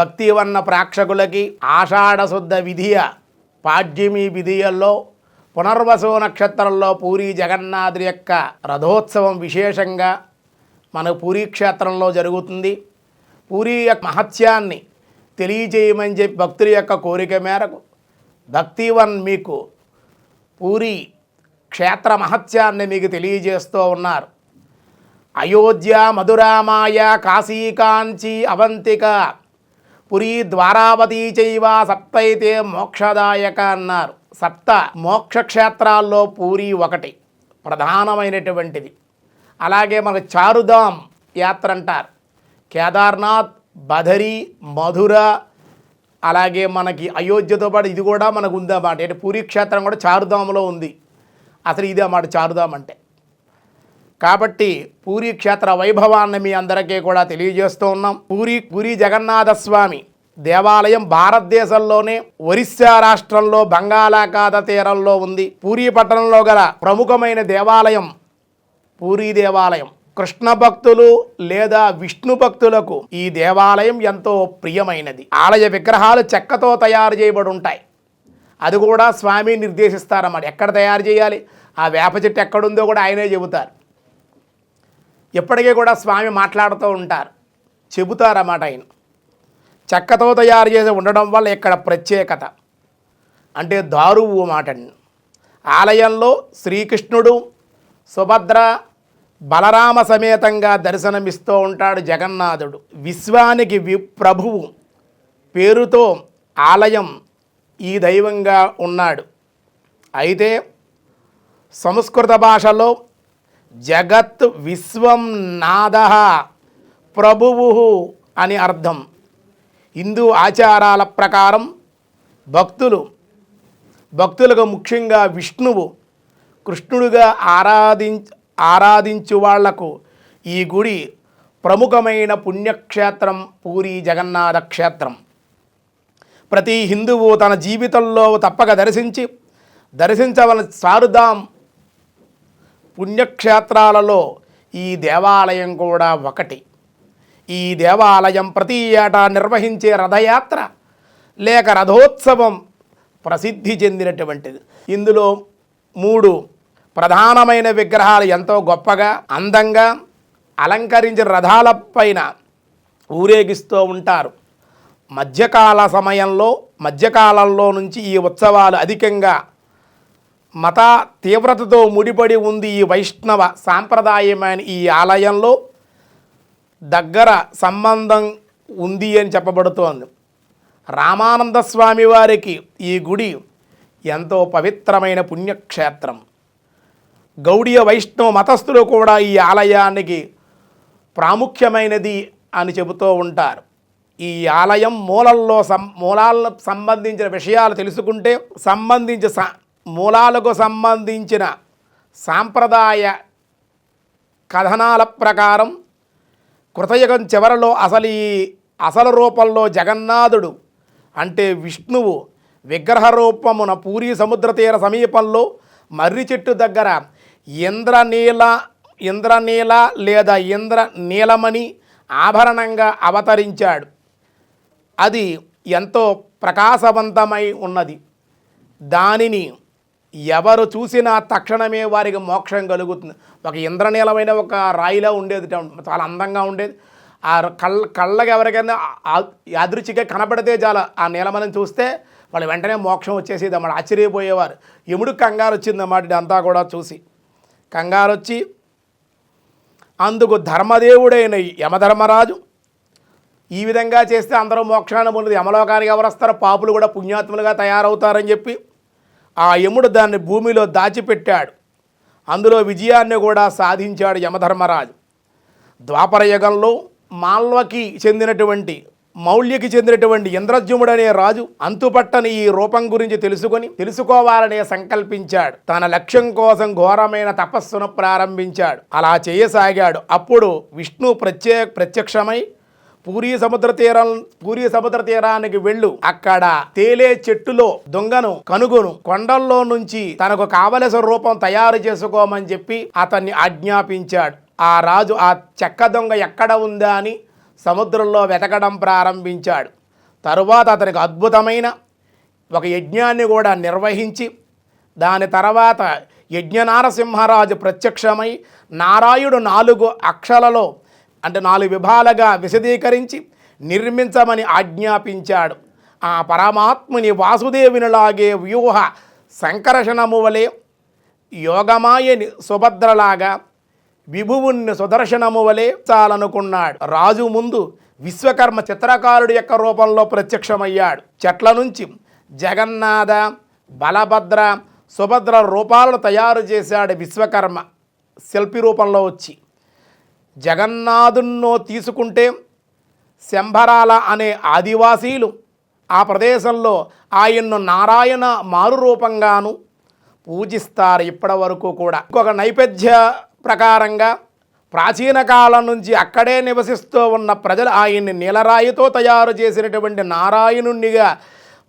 భక్తివన్న ప్రేక్షకులకి ఆషాఢశుద్ధ విధియ పాడ్యమి విధియల్లో పునర్వసు నక్షత్రంలో పూరి జగన్నాథుడి యొక్క రథోత్సవం విశేషంగా మన పూరీ క్షేత్రంలో జరుగుతుంది. పూరి యొక్క మహత్యాన్ని తెలియజేయమని చెప్పి భక్తుల యొక్క కోరిక మేరకు భక్తివన్ మీకు పూరి క్షేత్ర మహత్యాన్ని మీకు తెలియజేస్తూ ఉన్నారు. అయోధ్య మధురామాయ కాశీకాంచి అవంతిక పురీ ద్వారావతి చైవ సప్తైతే మోక్షదాయక అన్నారు. సప్త మోక్షక్షేత్రాల్లో పూరి ఒకటి ప్రధానమైనటువంటిది. అలాగే మన చారుధాం యాత్ర అంటారు. కేదార్నాథ్ బదరి మధుర అలాగే మనకి అయోధ్యతో పాటు ఇది కూడా మనకు ఉందన్నమాట అంటే పూరి క్షేత్రం కూడా చారుధాంలో ఉంది. అసలు ఇదే అన్నమాట చారుధాం అంటే. కాబట్టి పూరి క్షేత్ర వైభవాన్ని మీ అందరికీ కూడా తెలియజేస్తూ ఉన్నాం. పూరి పూరి జగన్నాథ స్వామి దేవాలయం భారతదేశంలోనే ఒరిస్సా రాష్ట్రంలో బంగాళాఖాత తీరంలో ఉంది. పూరి పట్టణంలో గల ప్రముఖమైన దేవాలయం పూరీ దేవాలయం. కృష్ణ భక్తులు లేదా విష్ణు భక్తులకు ఈ దేవాలయం ఎంతో ప్రియమైనది. ఆలయ విగ్రహాలు చెక్కతో తయారు చేయబడి ఉంటాయి. అది కూడా స్వామి నిర్దేశిస్తారన్నమాట. ఎక్కడ తయారు చేయాలి? ఆ వేప చెట్టు ఎక్కడుందో కూడా ఆయనే చెబుతారు. ఇప్పటికీ కూడా స్వామి మాట్లాడుతూ ఉంటారు. చెబుతారన్నమాట ఆయన. చెక్కతో తయారు చేసి ఉండడం వల్ల ఇక్కడ ప్రత్యేకత. అంటే దారువు మాట ఆలయంలో శ్రీకృష్ణుడు సుభద్ర బలరామ సమేతంగా దర్శనమిస్తూ ఉంటాడు జగన్నాథుడు. విశ్వానికి వి ప్రభువు పేరుతో ఆలయం ఈ దైవంగా ఉన్నాడు. అయితే సంస్కృత భాషలో జగత్ విశ్వం నాద ప్రభువు అని అర్థం. హిందూ ఆచారాల ప్రకారం భక్తులు భక్తులకు ముఖ్యంగా విష్ణువు కృష్ణుడుగా ఆరాధించ ఆరాధించు వాళ్ళకు ఈ గుడి ప్రముఖమైన పుణ్యక్షేత్రం పూరి జగన్నాథ క్షేత్రం. ప్రతి హిందువు తన జీవితంలో తప్పక దర్శించి దర్శించవలసిన సారుధాం పుణ్యక్షేత్రాలలో ఈ దేవాలయం కూడా ఒకటి. ఈ దేవాలయం ప్రతి ఏటా నిర్వహించే రథయాత్ర లేక రథోత్సవం ప్రసిద్ధి చెందినటువంటిది. ఇందులో మూడు ప్రధానమైన విగ్రహాలు ఎంతో గొప్పగా అందంగా అలంకరించిన రథాలపైన ఊరేగిస్తూ ఉంటారు. మధ్యకాల సమయంలో మధ్యకాలంలో నుంచి ఈ ఉత్సవాలు అధికంగా మత తీవ్రతతో ముడిపడి ఉంది ఈ వైష్ణవ సాంప్రదాయమైన ఈ ఆలయంలో దగ్గర సంబంధం ఉంది అని చెప్పబడుతోంది. రామానంద స్వామి వారికి ఈ గుడి ఎంతో పవిత్రమైన పుణ్యక్షేత్రం. గౌడీయ వైష్ణవ మతస్థులు కూడా ఈ ఆలయానికి ప్రాముఖ్యమైనది అని చెబుతూ ఉంటారు. ఈ ఆలయం మూలల్లో సం మూలాలకు సంబంధించిన విషయాలు తెలుసుకుంటే సంబంధించి మూలాలకు సంబంధించిన సాంప్రదాయ కథనాల ప్రకారం కృతయుగం చివరలో అసలు ఈ అసలు రూపంలో జగన్నాథుడు అంటే విష్ణువు విగ్రహ రూపమున పూరి సముద్ర తీర సమీపంలో మర్రి చెట్టు దగ్గర ఇంద్రనీల ఇంద్రనీల లేదా ఇంద్ర నీలమణి ఆభరణంగా అవతరించాడు. అది ఎంతో ప్రకాశవంతమై ఉన్నది. దానిని ఎవరు చూసినా తక్షణమే వారికి మోక్షం కలుగుతుంది. ఒక ఇంద్రనీలమైన ఒక రాయిలా ఉండేది చాలా అందంగా ఉండేది. ఆ కళ్ళ కళ్ళకి ఎవరికైనా ఆ- కనపడితే చాలా ఆ నీలమని చూస్తే వాళ్ళు వెంటనే మోక్షం వచ్చేసేది అన్నమాట. ఆశ్చర్యపోయేవారు. ఎముడు కంగారు వచ్చిందన్నమాట ఇదంతా కూడా చూసి. కంగారు వచ్చి అందుకు ధర్మదేవుడైన యమధర్మరాజు ఈ విధంగా చేస్తే అందరూ మోక్షాన్ని పొంది యమలోకానికి ఎవరు వస్తారో పాపులు కూడా పుణ్యాత్ములుగా తయారవుతారని చెప్పి ఆ యముడు దాన్ని భూమిలో దాచిపెట్టాడు. అందులో విజయాన్ని కూడా సాధించాడు యమధర్మరాజు. ద్వాపర యుగంలో మాల్వకి చెందినటువంటి మౌల్యకి చెందినటువంటి ఇంద్రజ్యుముడు రాజు అంతుపట్టని ఈ రూపం గురించి తెలుసుకొని తెలుసుకోవాలనే సంకల్పించాడు. తన లక్ష్యం కోసం ఘోరమైన తపస్సును ప్రారంభించాడు. అలా చేయసాగాడు. అప్పుడు విష్ణు ప్రత్యే ప్రత్యక్షమై పూరీ సముద్ర తీరం పూరీ సముద్ర తీరానికి వెళ్ళు. అక్కడ తేలే చెట్టులో దొంగను కనుగొను. కొండల్లో నుంచి తనకు కావలసిన రూపం తయారు చేసుకోమని చెప్పి అతన్ని ఆజ్ఞాపించాడు. ఆ రాజు ఆ చెక్క దొంగ ఎక్కడ ఉందా అని సముద్రంలో వెతకడం ప్రారంభించాడు. తరువాత అతనికి అద్భుతమైన ఒక యజ్ఞాన్ని కూడా నిర్వహించి దాని తర్వాత యజ్ఞ నారసింహరాజు ప్రత్యక్షమై నారాయుడు నాలుగు అక్షలలో అంటే నాలుగు విభాలుగా విశదీకరించి నిర్మించమని ఆజ్ఞాపించాడు. ఆ పరమాత్ముని వాసుదేవునిలాగే వ్యూహ సంకర్షణము వలె యోగమాయని సుభద్రలాగా విభువుని సుదర్శనము వలె చాలనుకున్నాడు. రాజు ముందు విశ్వకర్మ చిత్రకారుడి యొక్క రూపంలో ప్రత్యక్షమయ్యాడు. చెట్ల నుంచి జగన్నాథ బలభద్ర సుభద్ర రూపాలను తయారు చేశాడు విశ్వకర్మ శిల్పి రూపంలో వచ్చి. జగన్నాథున్నో తీసుకుంటే శంభరాల అనే ఆదివాసీలు ఆ ప్రదేశంలో ఆయన్ను నారాయణ మారు రూపంగాను పూజిస్తారు ఇప్పటి వరకు కూడా. ఇంకొక నైవేద్య ప్రకారంగా ప్రాచీన కాలం నుంచి అక్కడే నివసిస్తూ ఉన్న ప్రజలు ఆయన్ని నీలరాయితో తయారు చేసినటువంటి నారాయణునిగా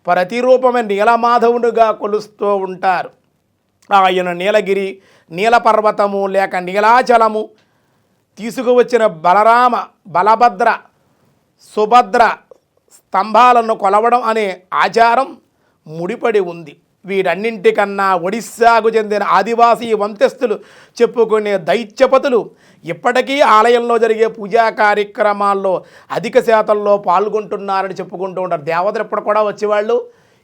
ప్రతిరూపమే నీలమాధవునిగా కొలుస్తూ ఉంటారు. ఆయన నీలగిరి నీలపర్వతము లేక నీలాచలము తీసుకువచ్చిన బలరామ బలభద్ర సుభద్ర స్తంభాలను కొలవడం అనే ఆచారం ముడిపడి ఉంది. వీటన్నింటికన్నా ఒడిస్సాకు చెందిన ఆదివాసీ వంశస్థులు చెప్పుకునే దైత్యపతులు ఇప్పటికీ ఆలయంలో జరిగే పూజా కార్యక్రమాల్లో అధిక శాతంలో పాల్గొంటున్నారని చెప్పుకుంటూ ఉంటారు. దేవతలు ఇప్పుడు కూడా వచ్చేవాళ్ళు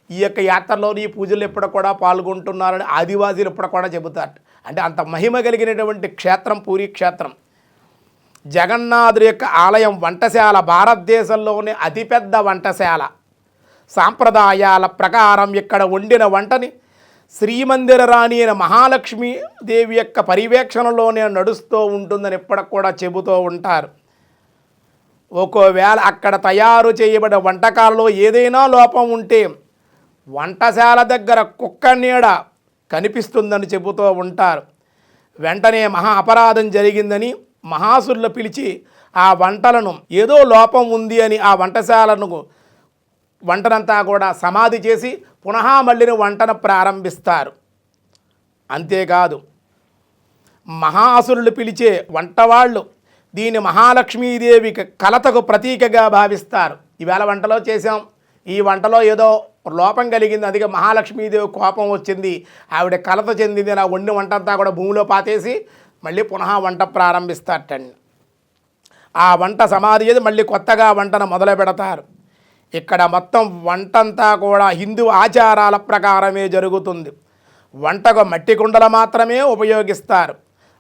ఈ యొక్క యాత్రలోని ఈ పూజలు ఎప్పుడు కూడా పాల్గొంటున్నారని ఆదివాసీలు ఇప్పుడు కూడా చెబుతారు. అంటే అంత మహిమ కలిగినటువంటి క్షేత్రం పూరి క్షేత్రం. జగన్నాథుడి యొక్క ఆలయం వంటశాల భారతదేశంలోనే అతిపెద్ద వంటశాల. సాంప్రదాయాల ప్రకారం ఇక్కడ వండిన వంటని శ్రీమందిర రాణి అయిన మహాలక్ష్మి దేవి యొక్క పర్యవేక్షణలోనే నడుస్తూ ఉంటుందని ఇప్పటికి కూడా చెబుతూ ఉంటారు. ఒకవేళ అక్కడ తయారు చేయబడిన వంటకాలలో ఏదైనా లోపం ఉంటే వంటశాల దగ్గర కుక్క నీడ కనిపిస్తుందని చెబుతూ ఉంటారు. వెంటనే మహా అపరాధం జరిగిందని మహాసురులు పిలిచి ఆ వంటలను ఏదో లోపం ఉంది అని ఆ వంటశాలను వంటనంతా కూడా సమాధి చేసి పునః మళ్ళీని వంటను ప్రారంభిస్తారు. అంతేకాదు మహాసురులు పిలిచే వంటవాళ్ళు దీని మహాలక్ష్మీదేవికి కలతకు ప్రతీకగా భావిస్తారు. ఈవేళ వంటలో చేసాం ఈ వంటలో ఏదో లోపం కలిగింది అందుకే మహాలక్ష్మీదేవి కోపం వచ్చింది ఆవిడ కలత చెందింది నా వండిన వంట అంతా కూడా భూమిలో పాతేసి మళ్ళీ పునః వంట ప్రారంభిస్తారటండి. ఆ వంట సమాధి చేసి మళ్ళీ కొత్తగా వంటను మొదలు పెడతారు. ఇక్కడ మొత్తం వంటంతా కూడా హిందూ ఆచారాల ప్రకారమే జరుగుతుంది. వంటకు మట్టి కుండలు మాత్రమే ఉపయోగిస్తారు.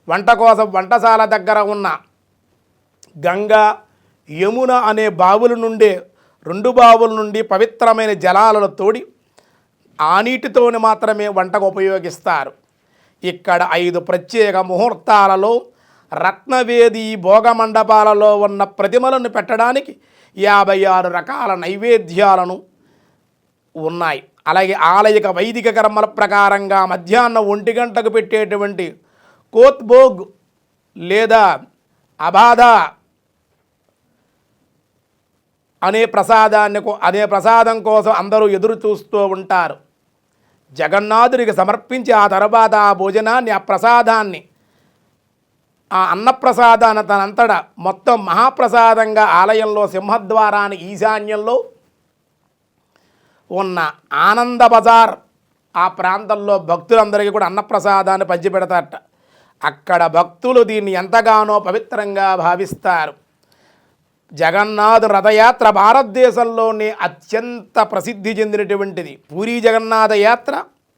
వంట కోసం వంటశాల దగ్గర ఉన్న గంగా యమున అనే బావుల నుండి రెండు బావుల నుండి పవిత్రమైన జలాలను తోడి ఆ నీటితోని మాత్రమే వంటకు ఉపయోగిస్తారు. ఇక్కడ ఐదు ప్రత్యేక ముహూర్తాలలో రత్నవేది భోగ మండపాలలో ఉన్న ప్రతిమలను పెట్టడానికి యాభై ఆరు రకాల నైవేద్యాలను ఉన్నాయి. అలాగే ఆలయక వైదిక కర్మల ప్రకారంగా మధ్యాహ్నం ఒంటి గంటకు పెట్టేటువంటి కోత్బోగ్ లేదా అబాధ అనే ప్రసాదాన్ని అదే అనే ప్రసాదం కోసం అందరూ ఎదురు చూస్తూ ఉంటారు. జగన్నాథుడికి సమర్పించి ఆ తర్వాత ఆ భోజనాన్ని ఆ ప్రసాదాన్ని ఆ అన్నప్రసాదాన్ని తనంతట మొత్తం మహాప్రసాదంగా ఆలయంలో సింహద్వారాన్ని ఈశాన్యంలో ఉన్న ఆనంద బజార్ ఆ ప్రాంతంలో భక్తులందరికీ కూడా అన్నప్రసాదాన్ని పంచిపెడతారట. అక్కడ భక్తులు దీన్ని ఎంతగానో పవిత్రంగా భావిస్తారు. జగన్నాథ్ రథయాత్ర భారతదేశంలోనే అత్యంత ప్రసిద్ధి చెందినటువంటిది. పూరి జగన్నాథ యాత్ర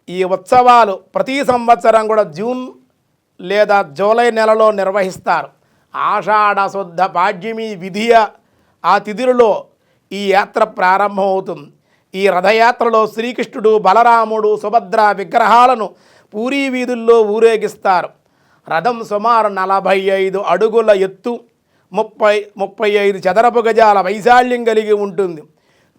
ఈ ఉత్సవాలు ప్రతి సంవత్సరం కూడా జూన్ లేదా జూలై నెలలో నిర్వహిస్తారు. ఆషాఢ శుద్ధ పాడ్యమి విధియ ఆ తిథులలో ఈ యాత్ర ప్రారంభమవుతుంది. ఈ రథయాత్రలో శ్రీకృష్ణుడు బలరాముడు సుభద్ర విగ్రహాలను పూరీ వీధుల్లో ఊరేగిస్తారు. రథం సుమారు నలభై ఐదు అడుగుల ఎత్తు ముప్పై ముప్పై ఐదు చదరపు గజాల వైశాల్యం కలిగి ఉంటుంది.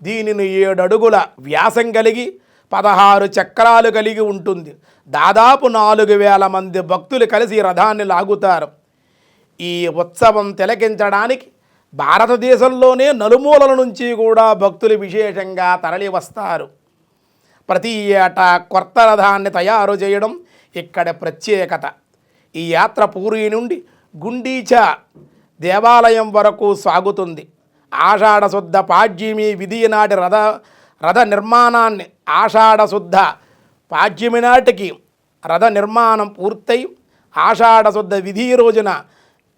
దీనిని ఏడు అడుగుల వ్యాసం కలిగి పదహారు చక్రాలు కలిగి ఉంటుంది. దాదాపు నాలుగు వేల మంది భక్తులు కలిసి రథాన్ని లాగుతారు. ఈ ఉత్సవం తిలకించడానికి భారతదేశంలోనే నలుమూలల నుంచి కూడా భక్తులు విశేషంగా తరలి వస్తారు ప్రతి ఏటా కొత్త రథాన్ని తయారు చేయడం ఇక్కడ ప్రత్యేకత. ఈ యాత్ర పూరి నుండి గుండీచా దేవాలయం వరకు సాగుతుంది. ఆషాఢ శుద్ధ పాడ్యమి విధి నాటి రథ రథ నిర్మాణాన్ని ఆషాఢ శుద్ధ పాడ్యమి నాటికి రథ నిర్మాణం పూర్తయి ఆషాఢ శుద్ధ విధి రోజున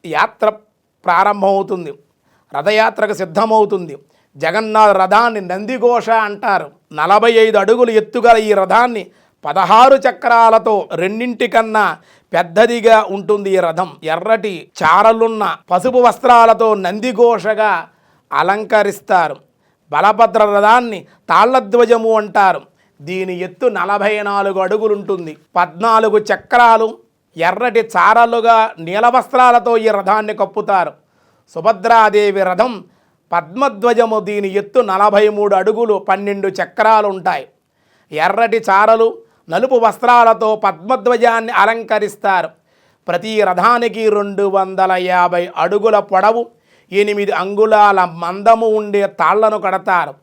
యాత్ర ప్రారంభమవుతుంది. రథయాత్రకు సిద్ధమవుతుంది. జగన్నాథ రథాన్ని నందిఘోష అంటారు. నలభై ఐదు అడుగులు ఎత్తుగల ఈ రథాన్ని పదహారు చక్రాలతో రెండింటికన్నా పెద్దదిగా ఉంటుంది ఈ రథం. ఎర్రటి చారలున్న పసుపు వస్త్రాలతో నందిఘోషగా అలంకరిస్తారు. బలభద్ర రథాన్ని తాళ్ళధ్వజము అంటారు. దీని ఎత్తు నలభై నాలుగు అడుగులుంటుంది. పద్నాలుగు చక్రాలు ఎర్రటి చారలుగా నీలవస్త్రాలతో ఈ రథాన్ని కప్పుతారు. సుభద్రాదేవి రథం పద్మధ్వజము దీని ఎత్తు నలభై మూడు అడుగులు పన్నెండు చక్రాలు ఉంటాయి ఎర్రటి చారలు నలుపు వస్త్రాలతో పద్మధ్వజాన్ని అలంకరిస్తారు. ప్రతి రథానికి రెండు వందల యాభై అడుగుల పొడవు ఎనిమిది అంగుళాల మందము ఉండే తాళ్ళను కడతారు.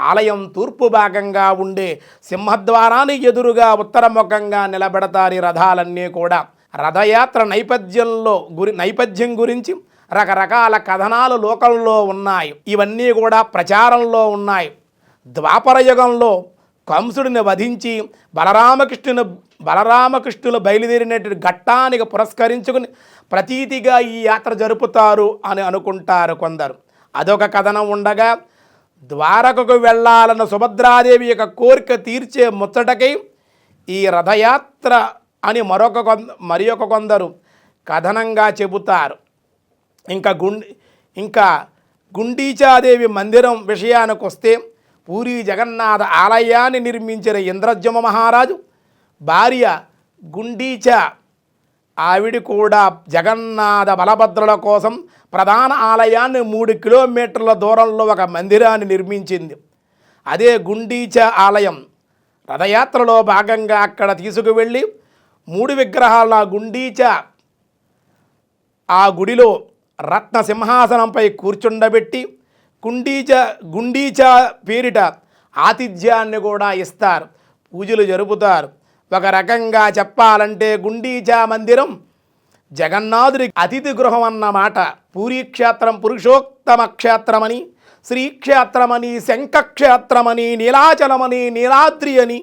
ఆలయం తూర్పు భాగంగా ఉండే సింహద్వారానికి ఎదురుగా ఉత్తరముఖంగా నిలబెడతారు ఈ రథాలన్నీ కూడా. రథయాత్ర నైపథ్యంలో గురి నైపథ్యం గురించి రకరకాల కథనాలు లోకంలో ఉన్నాయి. ఇవన్నీ కూడా ప్రచారంలో ఉన్నాయి. ద్వాపర యుగంలో కంసుడిని వధించి బలరామకృష్ణుని బలరామకృష్ణులు బయలుదేరినటువంటి ఘట్టానికి పురస్కరించుకుని ప్రతీతిగా ఈ యాత్ర జరుపుతారు అని అనుకుంటారు కొందరు. అదొక కథనం ఉండగా ద్వారకకు వెళ్ళాలన్న సుభద్రాదేవి యొక్క కోరిక తీర్చే ముచ్చటకై ఈ రథయాత్ర అని మరొక కొంద మరి ఒక కొందరు కథనంగా చెబుతారు. ఇంకా గుండి ఇంకా గుండీచాదేవి మందిరం విషయానికి వస్తే పూరి జగన్నాథ ఆలయాన్ని నిర్మించిన ఇంద్రజమ మహారాజు భార్య గుండీచ. ఆవిడ కూడా జగన్నాథ బలభద్రుల కోసం ప్రధాన ఆలయాన్ని మూడు కిలోమీటర్ల దూరంలో ఒక మందిరాన్ని నిర్మించింది. అదే గుండీచ ఆలయం రథయాత్రలో భాగంగా అక్కడ తీసుకువెళ్ళి మూడు విగ్రహాల గుండీచ. ఆ గుడిలో రత్న సింహాసనంపై కూర్చుండబెట్టి కుండీచ గుండీచ పేరిట ఆతిథ్యాన్ని కూడా ఇస్తారు. పూజలు జరుపుతారు. ఒక రకంగా చెప్పాలంటే గుండీచా మందిరం జగన్నాథుడి అతిథి గృహం అన్నమాట. పూరీ క్షేత్రం పురుషోత్తమ క్షేత్రమని శ్రీక్షేత్రమని శంఖక్షేత్రమని నీలాచలమని నీలాద్రి అని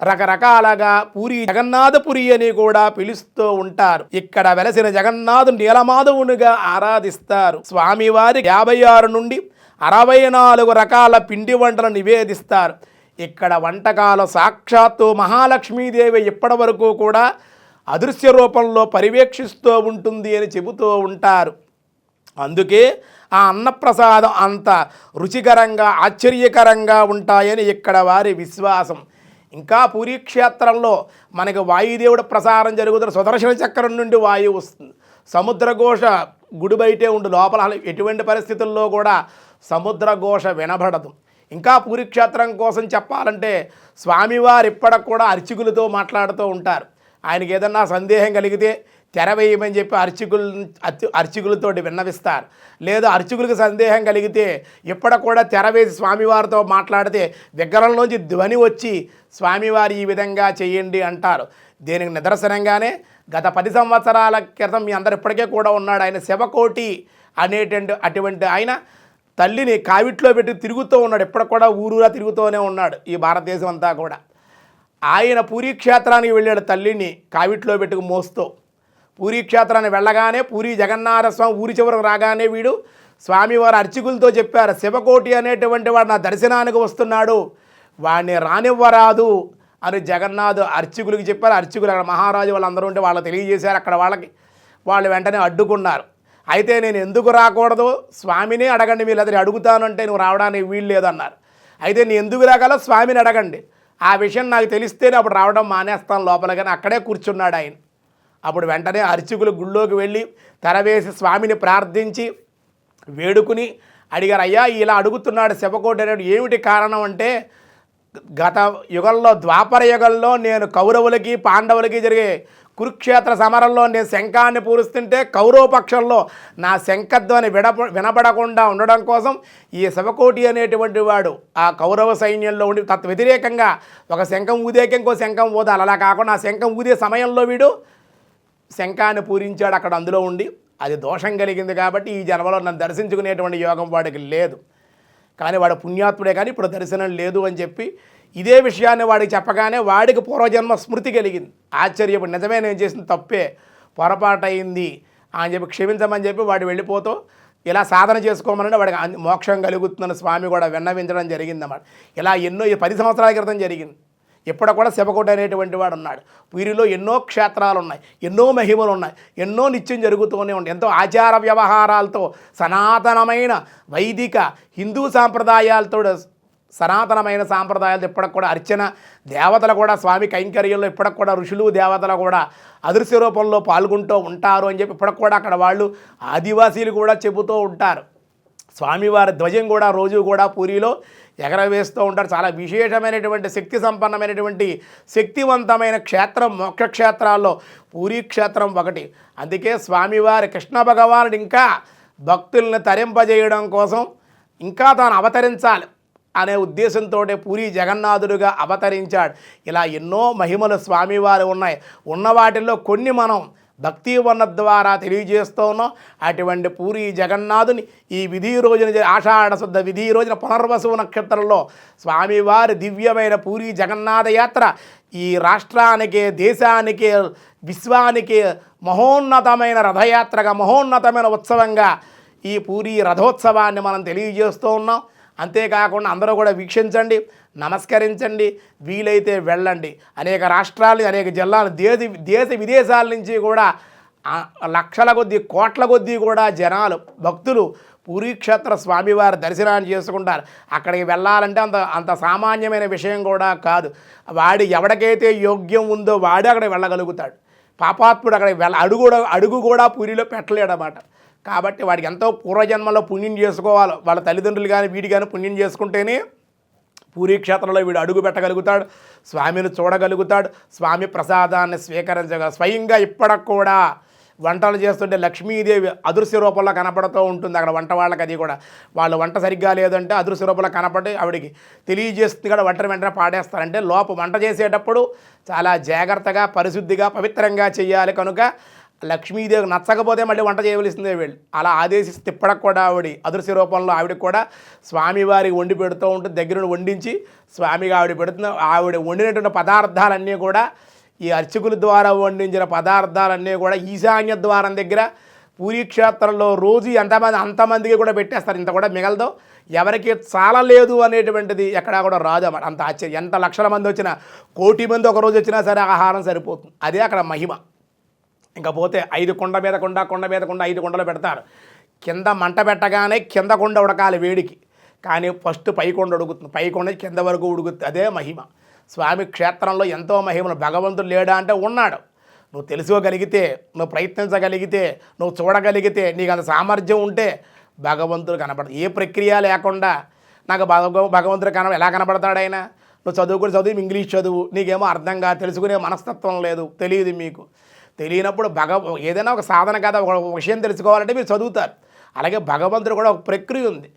రకరకాలుగా పూరి జగన్నాథపురి అని కూడా పిలుస్తూ ఉంటారు. ఇక్కడ వెలసిన జగన్నాథు నీలమాధవునిగా ఆరాధిస్తారు. స్వామివారి యాభై ఆరు నుండి అరవై నాలుగు రకాల పిండి వంటలు నివేదిస్తారు. ఇక్కడ వంటకాలు సాక్షాత్తు మహాలక్ష్మీదేవి ఇప్పటి వరకు కూడా అదృశ్య రూపంలో పర్యవేక్షిస్తూ ఉంటుంది అని చెబుతూ ఉంటారు. అందుకే ఆ అన్నప్రసాదం అంత రుచికరంగా ఆశ్చర్యకరంగా ఉంటాయని ఇక్కడ వారి విశ్వాసం. ఇంకా పూరీ క్షేత్రంలో మనకి వాయుదేవుడు ప్రసారం జరుగుతున్న సుదర్శన చక్రం నుండి వాయువు వస్తుంది. సముద్రఘోష గుడి బయటే ఉండు లోపల ఎటువంటి పరిస్థితుల్లో కూడా సముద్రఘోష వినబడదు. ఇంకా పూరిక్షేత్రం కోసం చెప్పాలంటే స్వామివారు ఇప్పటికి కూడా అర్చకులతో మాట్లాడుతూ ఉంటారు. ఆయనకి ఏదన్నా సందేహం కలిగితే తెర వేయమని చెప్పి అర్చకులు అర్చ- అర్చకులతోటి విన్నవిస్తారు. లేదా అర్చకులకు సందేహం కలిగితే ఇప్పటికి కూడా తెర వేసి స్వామివారితో మాట్లాడితే విగ్రహంలోంచి ధ్వని వచ్చి స్వామివారు ఈ విధంగా చేయండి అంటారు. దీనికి నిదర్శనంగానే గత పది సంవత్సరాల క్రితం మీ అందరు ఇప్పటికే కూడా ఉన్నాడు. ఆయన శివకోటి అనేటువంటి అటువంటి ఆయన తల్లిని కావిట్లో పెట్టి తిరుగుతూ ఉన్నాడు. ఇప్పటికి కూడా ఊరూరా తిరుగుతూనే ఉన్నాడు ఈ భారతదేశం అంతా కూడా. ఆయన పూరీ క్షేత్రానికి వెళ్ళాడు తల్లిని కావిట్లో పెట్టుకు మోస్తూ. పూరీ క్షేత్రాన్ని వెళ్ళగానే పూరి జగన్నాథస్వామి ఊరి చివరకు రాగానే వీడు స్వామివారు అర్చకులతో చెప్పారు శివకోటి అనేటువంటి వాడు నా దర్శనానికి వస్తున్నాడు. వాడిని రానివ్వరాదు. అని జగన్నాథ్ అర్చకులకి చెప్పారు అర్చకులు అక్కడ మహారాజు వాళ్ళందరూ ఉంటే వాళ్ళు తెలియజేశారు అక్కడ వాళ్ళకి. వాళ్ళు వెంటనే అడ్డుకున్నారు. అయితే నేను ఎందుకు రాకూడదు? స్వామిని అడగండి వీళ్ళందరూ అడుగుతానంటే నువ్వు రావడానికి వీలు లేదన్నారు. అయితే నేను ఎందుకు రాగల? స్వామిని అడగండి. ఆ విషయం నాకు తెలిస్తేనే అప్పుడు రావడం మానేస్తాను లోపల కానీ అక్కడే కూర్చున్నాడు ఆయన. అప్పుడు వెంటనే అర్చకులు గుళ్ళోకి వెళ్ళి తెరవేసి స్వామిని ప్రార్థించి వేడుకుని అడిగారు అయ్యా ఇలా అడుగుతున్నాడు శివకోటి అనేడు ఏమిటి కారణం అంటే గత యుగంలో ద్వాపర యుగంలో నేను కౌరవులకి పాండవులకి జరిగే కురుక్షేత్ర సమరంలో నేను శంఖాన్ని పూరుస్తుంటే కౌరవ పక్షంలో నా శంఖధ్వని విడప వినపడకుండా ఉండడం కోసం ఈ శివకోటి అనేటువంటి వాడు ఆ కౌరవ సైన్యంలో ఉండి తత్ వ్యతిరేకంగా ఒక శంఖం ఊదేకి ఇంకో శంఖం ఊదాలి అలా కాకుండా ఆ శంఖం ఊదే సమయంలో వీడు శంఖాన్ని పూరించాడు అక్కడ అందులో ఉండి. అది దోషం కలిగింది కాబట్టి ఈ జన్మలో నన్ను దర్శించుకునేటువంటి యోగం వాడికి లేదు. కానీ వాడు పుణ్యాత్ముడే కానీ ఇప్పుడు దర్శనం లేదు అని చెప్పి ఇదే విషయాన్ని వాడికి చెప్పగానే వాడికి పూర్వజన్మ స్మృతి కలిగింది. ఆశ్చర్యపు నిజమే నేను చేసిన తప్పే పొరపాటయింది అని చెప్పి క్షమించమని చెప్పి వాడు వెళ్ళిపోతూ ఇలా సాధన చేసుకోమనంటే వాడికి మోక్షం కలుగుతుందని స్వామి కూడా విన్నవించడం జరిగిందన్నమాట. ఇలా ఎన్నో పది సంవత్సరాల క్రితం జరిగింది. ఇప్పుడు కూడా శివకుడు అనేటువంటి వాడు ఉన్నాడు. వీరిలో ఎన్నో క్షేత్రాలు ఉన్నాయి ఎన్నో మహిమలు ఉన్నాయి ఎన్నో నిత్యం జరుగుతూనే ఉంటాయి. ఎంతో ఆచార వ్యవహారాలతో సనాతనమైన వైదిక హిందూ సాంప్రదాయాలతో సనాతనమైన సాంప్రదాయాలతో ఇప్పటికి కూడా అర్చన దేవతలు కూడా స్వామి కైంకర్యంలో ఇప్పటికి కూడా ఋషులు దేవతలు కూడా అదృశ్య రూపంలో పాల్గొంటూ ఉంటారు అని చెప్పి ఇప్పటికి కూడా అక్కడ వాళ్ళు ఆదివాసీలు కూడా చెబుతూ ఉంటారు. స్వామివారి ధ్వజం కూడా రోజు కూడా పూరిలో ఎగరవేస్తూ ఉంటారు. చాలా విశేషమైనటువంటి శక్తి సంపన్నమైనటువంటి శక్తివంతమైన క్షేత్రం మోక్షక్షేత్రాల్లో పూరీ క్షేత్రం ఒకటి. అందుకే స్వామివారి కృష్ణ భగవానుడు ఇంకా భక్తుల్ని తరింపజేయడం కోసం ఇంకా తాను అవతరించాలి అనే ఉద్దేశంతో పూరి జగన్నాథుడుగా అవతరించాడు. ఇలా ఎన్నో మహిమలు స్వామివారు ఉన్నాయి. ఉన్న వాటిల్లో కొన్ని మనం భక్తి వర్ణ ద్వారా తెలియజేస్తూ ఉన్నాం అటువంటి పూరి జగన్నాథుని ఈ విధి రోజున జ- ఆషాఢ శుద్ధ విధి రోజున పునర్వసు నక్షత్రంలో స్వామివారి దివ్యమైన పూరి జగన్నాథ యాత్ర ఈ రాష్ట్రానికి దేశానికి విశ్వానికి మహోన్నతమైన రథయాత్రగా మహోన్నతమైన ఉత్సవంగా ఈ పూరి రథోత్సవాన్ని మనం తెలియజేస్తూ ఉన్నాం. అంతేకాకుండా అందరూ కూడా వీక్షించండి. నమస్కరించండి వీలైతే వెళ్ళండి. అనేక రాష్ట్రాలు అనేక జిల్లాలు దేశ దేశ విదేశాల నుంచి కూడా లక్షల కొద్దీ కోట్ల కొద్దీ కూడా జనాలు భక్తులు పూరీక్షేత్ర స్వామివారి దర్శనాన్ని చేసుకుంటారు. అక్కడికి వెళ్ళాలంటే అంత అంత సామాన్యమైన విషయం కూడా కాదు. వాడి ఎవడికైతే యోగ్యం ఉందో వాడే అక్కడికి వెళ్ళగలుగుతాడు. పాపాత్ముడు అక్కడికి వెళ్ళ అడుగు కూడా అడుగు కూడా పూరిలో పెట్టలేడన్నమాట. కాబట్టి వాడికి ఎంతో పూర్వజన్మలో పుణ్యం చేసుకోవాలి. వాళ్ళ తల్లిదండ్రులు కానీ వీడి కానీ పుణ్యం చేసుకుంటేనే పూరీ క్షేత్రంలో వీడు అడుగు పెట్టగలుగుతాడు స్వామిని చూడగలుగుతాడు స్వామి ప్రసాదాన్ని స్వీకరించగల స్వయంగా ఇప్పటికి కూడా వంటలు చేస్తుంటే లక్ష్మీదేవి అదృశ్య రూపంలో కనపడుతూ ఉంటుంది. అక్కడ వంట వాళ్ళకి అది కూడా. వాళ్ళు వంట సరిగ్గా లేదంటే అదృశ్య రూపంలో కనపడి ఆవిడికి తెలియజేస్తుంది కూడా వంటను వెంటనే పాడేస్తారంటే లోప వంట చేసేటప్పుడు చాలా జాగ్రత్తగా పరిశుద్ధిగా పవిత్రంగా చేయాలి కనుక లక్ష్మీదేవి నచ్చకపోతే మళ్ళీ వంట చేయవలసిందే వీళ్ళు. అలా ఆదేశిస్తే ఇప్పటికి కూడా ఆవిడ. అదృశ్య రూపంలో ఆవిడకి కూడా స్వామివారికి వండి పెడుతూ ఉంటుంది దగ్గర నుండి వండించి స్వామిగా ఆవిడ పెడుతున్న ఆవిడ వండినటువంటి పదార్థాలన్నీ కూడా ఈ అర్చకుల ద్వారా వండించిన పదార్థాలన్నీ కూడా ఈశాన్య ద్వారం దగ్గర పూరీ క్షేత్రంలో రోజు ఎంతమంది అంతమందికి కూడా పెట్టేస్తారు. ఇంత కూడా మిగలదు. ఎవరికి చాలలేదు అనేటువంటిది ఎక్కడా కూడా రాదు అన్నమాట. అంత ఆశ్చర్యం. ఎంత లక్షల మంది వచ్చినా కోటి మంది ఒక రోజు వచ్చినా సరే ఆహారం సరిపోతుంది. అదే అక్కడ మహిమ. ఇంకా పోతే ఐదు కొండ మీద కొండ కొండ మీద కొండ ఐదు కొండలు పెడతారు. కింద మంట పెట్టగానే కింద కొండ ఉడకాలి వేడికి. కానీ ఫస్ట్ పై కొండ ఉడుకుతుంది. పై కొండ కింద వరకు ఉడుకుతుంది. అదే మహిమ. స్వామి క్షేత్రంలో ఎంతో మహిమను భగవంతుడు లేడా అంటే ఉన్నాడు. నువ్వు తెలుసుకోగలిగితే నువ్వు ప్రయత్నించగలిగితే నువ్వు చూడగలిగితే నీకు అంత సామర్థ్యం ఉంటే భగవంతుడు కనపడదు ఏ ప్రక్రియ లేకుండా నాకు భగవంతుడు కన ఎలా కనపడతాడు ఆయన? నువ్వు చదువుకుని చదువు ఇంగ్లీష్ చదువు. నీకేమో అర్థంగా తెలుసుకునే మనస్తత్వం లేదు. తెలియదు మీకు. తెలియనప్పుడు భగ ఏదైనా ఒక సాధన కథ ఒక విషయం తెలుసుకోవాలంటే మీరు చదువుతారు. అలాగే భగవంతుడు కూడా ఒక ప్రక్రియ ఉంది.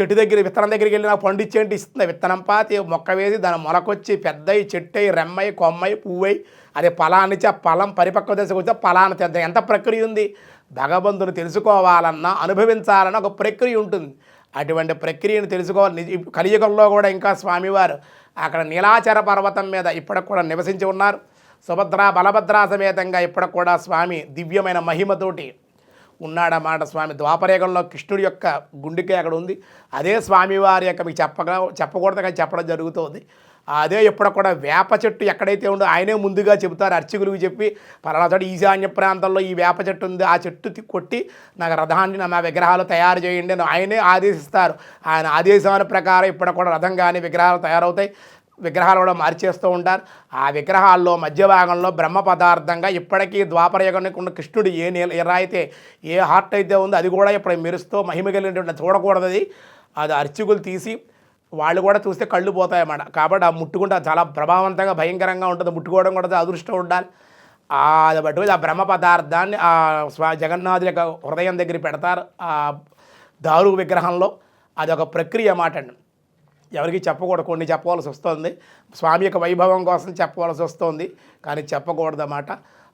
చెట్టు దగ్గర విత్తనం దగ్గరికి వెళ్ళిన నాకు పండు ఇచ్చేంటి ఇస్తుంది. విత్తనం పాతి మొక్క వేసి దాని మొలకొచ్చి పెద్దయి చెట్టయి రెమ్మై కొమ్మై పువ్వై అదే ఫలాన్నిచ్చి ఆ ఫలం పరిపక్వ దశకు వచ్చి ఫలాన్ని తెద్ద ఎంత ప్రక్రియ ఉంది? భగవంతుని తెలుసుకోవాలన్నా అనుభవించాలన్న ఒక ప్రక్రియ ఉంటుంది. అటువంటి ప్రక్రియను తెలుసుకోవాలి. నిజ- కలియుగంలో కూడా ఇంకా స్వామివారు అక్కడ నీలాచర పర్వతం మీద ఇప్పటికి కూడా నివసించి ఉన్నారు. సుభద్ర బలభద్రా సమేతంగా ఇప్పటికి కూడా స్వామి దివ్యమైన మహిమతోటి ఉన్నాడన్నమాట స్వామి ద్వాపరేగంలో కృష్ణుడి యొక్క గుండెకే అక్కడ ఉంది. అదే స్వామివారి యొక్క మీకు చెప్పగా చెప్పకూడదు కానీ చెప్పడం జరుగుతుంది. అదే ఎప్పుడు కూడా వేప చెట్టు ఎక్కడైతే ఉందో ఆయనే ముందుగా చెబుతారు అర్చకులకు చెప్పి పలానా ఈశాన్య ప్రాంతంలో ఈ వేప చెట్టు ఉంది ఆ చెట్టు కొట్టి నాకు రథాన్ని నా విగ్రహాలు తయారు చేయండి అని ఆయనే ఆదేశిస్తారు. ఆయన ఆదేశాల ప్రకారం ఇప్పుడు కూడా రథం కానీ విగ్రహాలు తయారవుతాయి. విగ్రహాలు కూడా మార్చేస్తూ ఉంటారు. ఆ విగ్రహాల్లో మధ్య భాగంలో బ్రహ్మ పదార్థంగా ఇప్పటికీ ద్వాపరయుగానికి ఉన్న కృష్ణుడు ఏ నీల ఎర్ర అయితే ఏ హార్ట్ అయితే ఉందో అది కూడా ఇప్పుడు మెరుస్తూ మహిమ కలిగినటువంటి చూడకూడదు అది. అది అర్చకులు తీసి వాళ్ళు కూడా చూస్తే కళ్ళు పోతాయన్నమాట. కాబట్టి ఆ ముట్టుకుంటే చాలా ప్రభావవంతంగా భయంకరంగా ఉంటుంది. ముట్టుకోవడం కూడా అదృష్టం ఉండాలి. అది బట్టి ఆ బ్రహ్మ పదార్థాన్ని ఆ స్వా జగన్నాథుడి యొక్క హృదయం దగ్గర పెడతారు. ఆ దారు విగ్రహంలో. అది ఒక ప్రక్రియ మాట అండి. ఎవరికి చెప్పకూడదు కొన్ని చెప్పవలసి వస్తుంది. స్వామి యొక్క వైభవం కోసం చెప్పవలసి వస్తుంది కానీ చెప్పకూడదన్నమాట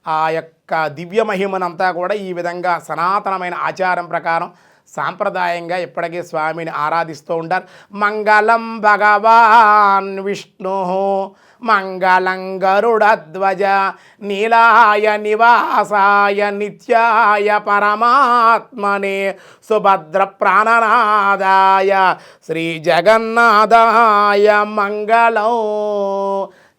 ఆ యొక్క దివ్య మహిమనంతా కూడా ఈ విధంగా సనాతనమైన ఆచారం ప్రకారం సాంప్రదాయంగా ఇప్పటికీ స్వామిని ఆరాధిస్తూ ఉంటారు మంగళం భగవాన్ విష్ణు. మంగళంగరుడధ్వజ నీలాయ నివాసాయ నిత్యాయ పరమాత్మనే సుభద్ర ప్రాణనాదాయ శ్రీ జగన్నాథాయ మంగళం.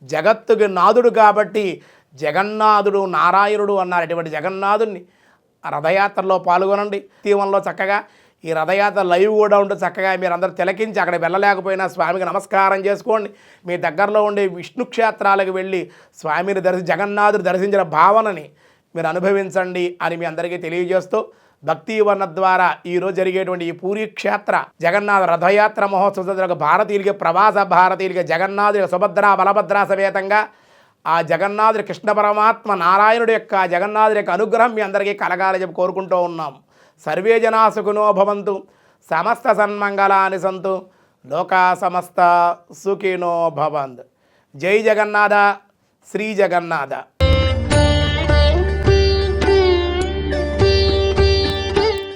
జగత్తుకి నాదుడు కాబట్టి జగన్నాథుడు నారాయణుడు అన్నారు. అటువంటి జగన్నాథుడిని రథయాత్రలో పాల్గొనండి. తీవంలో చక్కగా ఈ రథయాత్ర లైవ్ కూడా ఉంటుంది చక్కగా మీరు అందరూ తిలకించి అక్కడ వెళ్ళలేకపోయినా స్వామికి నమస్కారం చేసుకోండి. మీ దగ్గరలో ఉండే విష్ణు క్షేత్రాలకు వెళ్ళి స్వామిని దర్శి జగన్నాథుడు దర్శించిన భావనని మీరు అనుభవించండి అని మీ అందరికీ తెలియజేస్తూ భక్తి వర్ణ ద్వారా ఈరోజు జరిగేటువంటి ఈ పూరి క్షేత్ర జగన్నాథ రథయాత్ర మహోత్సవ భారతీయులకి ప్రవాస భారతీయులకి జగన్నాథుడి సుభద్ర బలభద్ర సమేతంగా ఆ జగన్నాథుడి కృష్ణ పరమాత్మ నారాయణుడి యొక్క జగన్నాథుడి యొక్క అనుగ్రహం మీ అందరికీ కలగాలని చెప్పి కోరుకుంటూ ఉన్నాం. సర్వే జనా సుఖినో భవంతు. సమస్త సన్మంగళాని సంతు. లోకా సమస్త సుఖినో భవంత్. జై జగన్నాథ శ్రీ జగన్నాథ.